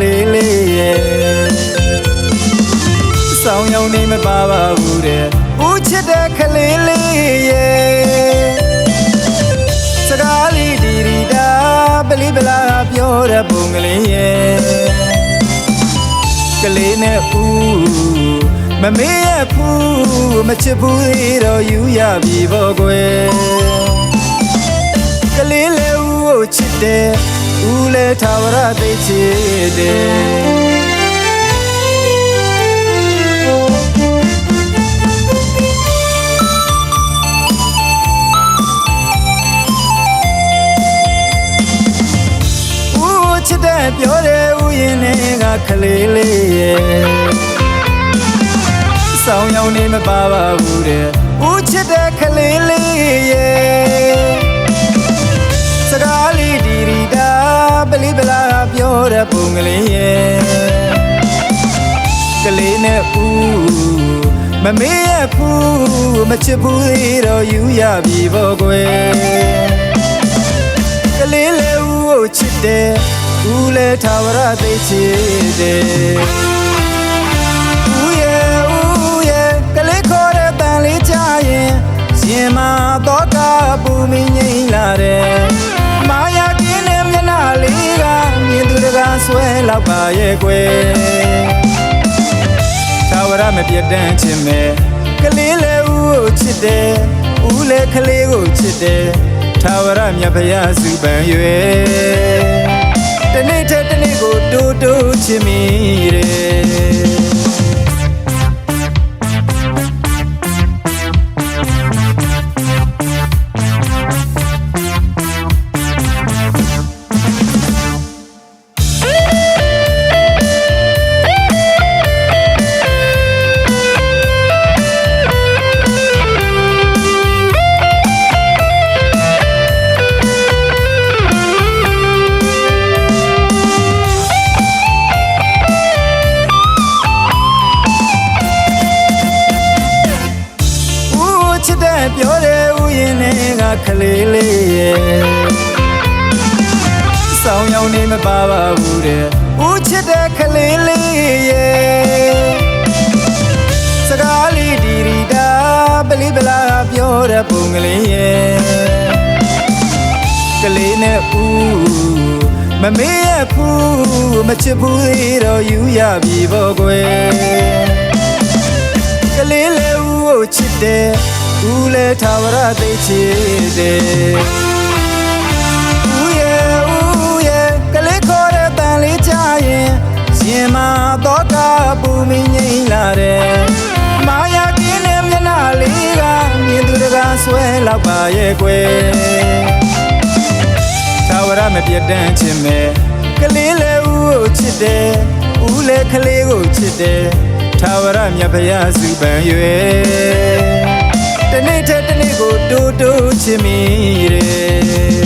လေးလေးရဲ့ဆောင်းရောင်နေမပါပါဘူးတဲ့ဦးချစ်တဲ့ကလေးလေးရဲ့စကားလေးဒီဒီတာပလီပလာပြောတဲ့ပုံကလေးရဲ့ကလေးနဲ့ဦးမမေ့ရဘူးမချစ်ဘူးသေးတော့ယူရပြီပေါ့ကွယ်ကလေးလေးဦးကိုချစ်တယ် ဦးလည်းထာဝရသိချစ်တယ်ဦးကိုချစ်တယ်ပြောတယ်ဦးရင်နဲ့ကကလေးလေးရဲ့ဆောင်းရောင်နေမပါပါဘူးတဲ့ဦးချစ်တဲ့ကလေးလေးရဲ့ စကားလေးဒီရီတာပလီပလာပြောတဲ့ပုံကလေးရဲ့ကလေးနဲ့ဦးမမေ့ရဘူးမချစ်ဘူးသေးတော့ယူရပြီပေါ့ကွယ်ကလေးလေးဦးကိုချစ်တယ်ဦးလည်းထာဝရသိချစ်တယ်ဦးရဲ့ဦးရဲ့ကလေးခေါ်တဲ့တန်လေးချရင်ရှင်မတော့ကပူမင်းငိမ့်လာတယ် မာယာကင်းတဲ့မျက်နှာလေးကမြင်သူတကားဆွဲလောက်ပါရဲ့ကွယ်သာဝရမပြတ်တမ်းချင်မယ်ကလေးလေးဦးကိုချစ်တယ်ဦးလည်းကလေးကိုချစ်တယ်သာဝရမြတ်ဖရာစုပန်၍တနေ့ထက်တနေ့ကိုတူတူချစ်မိ ချစ်တဲ့ပြောတယ်ဦးရင်နဲ့ကကလေးလေးရဲ့ဆောင်းရောင်နေမပါပါဘူးတဲ့ဦးချစ်တဲ့ကလေးလေးရဲ့စကားလေးဒီရီတာပလီပလာပြောတဲ့ပုံကလေးရဲ့ကလေးနဲ့ဦးမမေ့ရဘူးမချစ်ဘူးသေးတော့ယူရပြီပေါ့ကွယ်ကလေးလေးဦးကိုချစ်တယ် ဦးလည်းထာဝရသိချစ်တယ်ဦးရဲ့ဦးရဲ့ကလေးခေါ်တဲ့တန်လေးချရင်ရှင်မတော့ကပူမင်းငိမ့်လာတယ်မာယာကင်းတဲ့မျက်နှာလေးကမြင်သူတကားဆွဲလောက်ပါရဲ့ကွယ်ထာဝရမပြတ်တမ်းချင်မယ်ကလေးလေးဦးကိုချစ်တယ်ဦးလည်းကလေးကိုချစ်တယ်ထာဝရမြတ်ဖရာစုပန်၍ တနေ့ထက်တနေ့ကိုတူတူချစ်မိတယ်